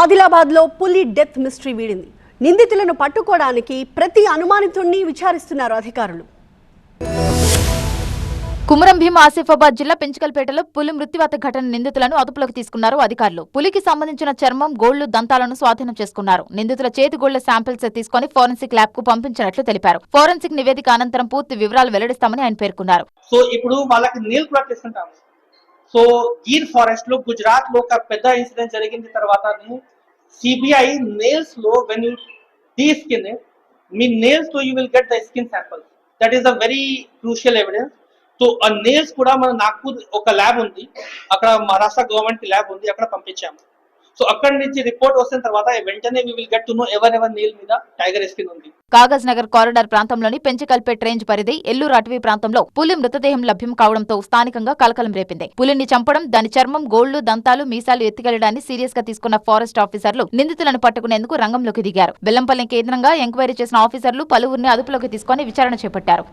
ఆదిలాబాద్లో పులి death mystery వీడింది. నిందితులను పట్టుకోవడానికి ప్రతి అనుమానితుణ్ణి విచారిస్తున్నారు అధికారులు. కుమరం భీం ఆసిఫాబాద్ జిల్లా పెంచుకల్పేటలో పులి మృత్యువాత ఘటన నిందితులను అదుపులోకి తీసుకున్నారు అధికారులు. పులికి సంబంధించిన చర్మం గోళ్ళు దంతాలను స్వాధీనం చేసుకున్నారు. నిందితుల చేతి గోళ్ళ శాంపిల్స్ తీసుకుని ఫోరెన్సిక్ ల్యాబ్కు పంపించినట్లు తెలిపారు. ఫోరెన్సిక్ నివేదిక అనంతరం పూర్తి వివరాలు వెల్లడిస్తామని ఆయన పేర్కొన్నారు. సో ఇప్పుడు వాళ్ళకి నీల్ కూడా తీసుకుంటాము. సో గీర్ ఫారెస్ట్లో గుజరాత్లో ఒక పెద్ద ఇన్సిడెంట్ జరిగింది. తర్వాత సిబిఐ నేల్స్లో వెన్ యూ దీ స్కిన్ మీ నేల్స్లో you will get the skin sample that is a very crucial evidence so ఆ నేల్స్ కూడా మన నాగ్పూర్ ఒక ల్యాబ్ ఉంది. అక్కడ మహారాష్ట్ర గవర్నమెంట్ ల్యాబ్ ఉంది. అక్కడ పంపించాము. సో అక్కడి నుంచి రిపోర్ట్ వచ్చిన తర్వాత వెంటనే we will get to know ever ever nail మీద టైగర్ ఎస్కిన్ ఉంది. కాగజ్ నగర్ కారిడార్ ప్రాంతంలోని పెంచకల్పేట్ రేంజ్ పరిధి ఎల్లూరు అటవీ ప్రాంతంలో పులి మృతదేహం లభ్యం కావడంతో స్థానికంగా కలకలం రేపింది. పులిని చంపడం దాని చర్మం గోళ్ళు దంతాలు మీసాలు ఎత్తికెళ్ళడాన్ని సీరియస్గా తీసుకున్న ఫారెస్ట్ ఆఫీసర్లు నిందితులను పట్టుకునేందుకు రంగంలోకి దిగారు. బెల్లంపల్లి కేంద్రంగా ఎంక్వైరీ చేసిన ఆఫీసర్లు పలువురిని అదుపులోకి తీసుకుని విచారణ చేపట్టారు.